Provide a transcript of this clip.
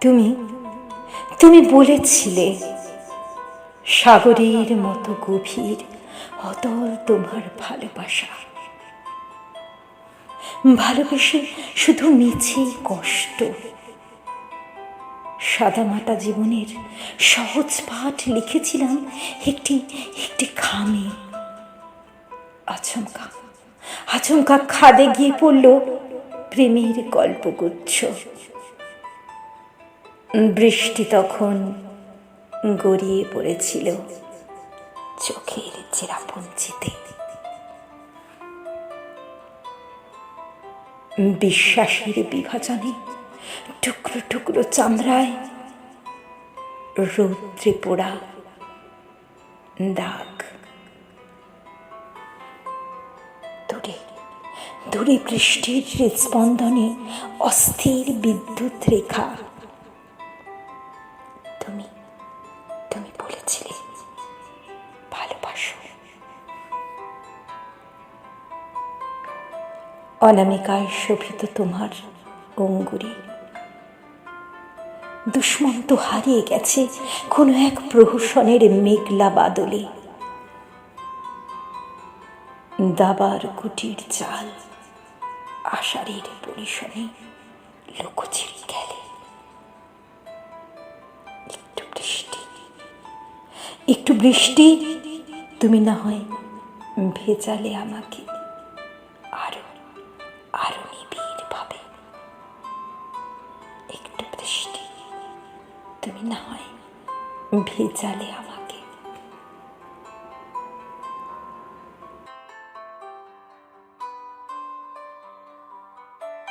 তুমি তুমি বলেছিলে, সাগরের মতো গভীর, অতল তোমার ভালোবাসা। ভালোবেসে শুধু মিছেই কষ্ট। সাদামাটা জীবনের সহজ পাঠ লিখেছিলাম একটি একটি খামে। আচমকা আচমকা খাদে গিয়ে পড়ল প্রেমের গল্পগুচ্ছ। বৃষ্টি তখন গড়িয়ে পড়েছিল চোখের চেরাপুঞ্জিতে। বিশ্বাসের বিভাজনে টুকরো টুকরো চামড়ায় রৌদ্রে পোড়া দাগ। দূরে দূরে বৃষ্টির হৃদস্পন্দনে অস্থির বিদ্যুৎ রেখা তুমি তুমি বলেছিলে ভালোবাসো। অনামিকায় শোভিত তোমার অঙ্গুরি। দুষ্মন্ত হারিয়ে গেছে কোনো এক প্রহসনের মেঘলা বাদলে। দাবার কুটির চাল আষাঢ়ের পরিশনে লুকোচিরি গেলে একটু বৃষ্টি, তুমি না হয় ভেজালে আমাকে আরও আরও নিবিড় ভাবে একটু বৃষ্টি, তুমি না হয় ভেজালে আমাকে